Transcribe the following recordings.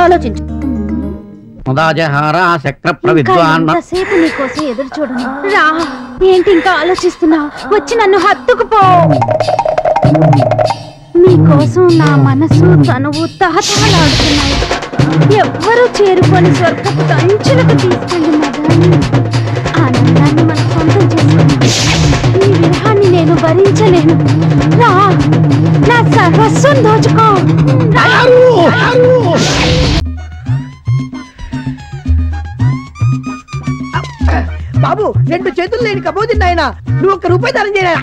ఆలోచించు. ముదాజహార శక్ర ఇంకా ప్రవిద్వాన్ ఎంతసేపు నీకోసం ఎదురు చూడను. రా. ఏంటి ఇంకా ఆలోచిస్తున్నావు వచ్చి నన్ను హత్తుకుపో. నీకోసం నా మనసు తనువు తహతహలాడుతున్నాయి. ఎవ్వరూ చేరుకొని స్వర్గపు కంచులకు తీసుకెళ్ళి మదాన్ని ఆనందాన్ని మన సొంతం చేసుకున్నాను ఈ విరహాన్ని నేను భరించలేను. రా. నా సర్వస్వం దోచుకో. బాబు రెండు చేతులు లేని కబోదిన్నాయన నువ్వు ఒక్క రూపాయి దానం చేయనా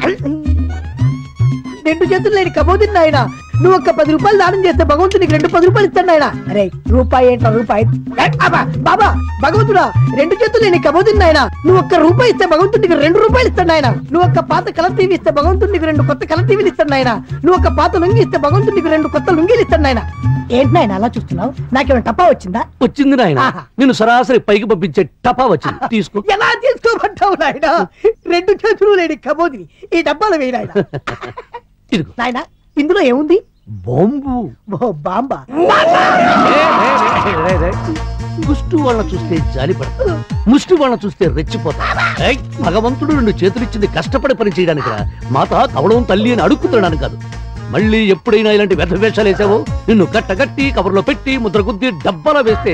రెండు చేతులు లేని కబోదిన్నాయన నువ్వు ఒక్క పది రూపాయలు దానం చేస్తే భగవంతుడు నీకు రెండు పది రూపాయలు ఇస్తాడు నాయన. అరే రూపాయి ఏంటో రూపాయి. బాబా భగవంతుడా రెండు చేతులు లేని కబోదిన్ నాయన. నువ్వు ఒక్క రూపాయి ఇస్తే భగవంతుడు నీకు రెండు రూపాయలు ఇస్తాడు నాయన. నువ్వు ఒక్క పాత కలర్ టీవీ ఇస్తే భగవంతుడు నీకు రెండు కొత్త కలర్ టీవీలు ఇస్తాడు నాయన. నువ్వు ఒక్క పాత లుంగి ఇస్తే భగవంతుడు నీకు రెండు కొత్త లుంగీలు ఇస్తాడు నాయన. ఏంటి నాయన అలా చూస్తున్నావు? నాకేమైనా టపా వచ్చిందా? వచ్చింది నాయన. నిన్ను సరాసరి పైకి పంపించే టపా వచ్చింది. తీసుకో. ఎలా తీసుకోమంటావు నాయన? రెండు చేతులు లేని కబోదిని ఈ డబ్బాలు వేయి నాయన. ఇదిగో. నాయన ఇందులో ఏముంది? బాంబు. ముష్టి వాళ్ళని చూస్తే జాలిపడతా ముష్టి వాళ్ళని చూస్తే రెచ్చిపోతా భగవంతుడు రెండు చేతులిచ్చింది కష్టపడి పని చేయడానికి రా. మాత కవడం తల్లి అని అడుక్కుతున్నాను కాదు. మళ్ళీ ఎప్పుడైనా ఇలాంటి వ్యర్థ వేషాలు వేసావో? నిన్ను కట్టగట్టి కవర్లో పెట్టి ముద్ర గుద్ది డబ్బాలో వేస్తే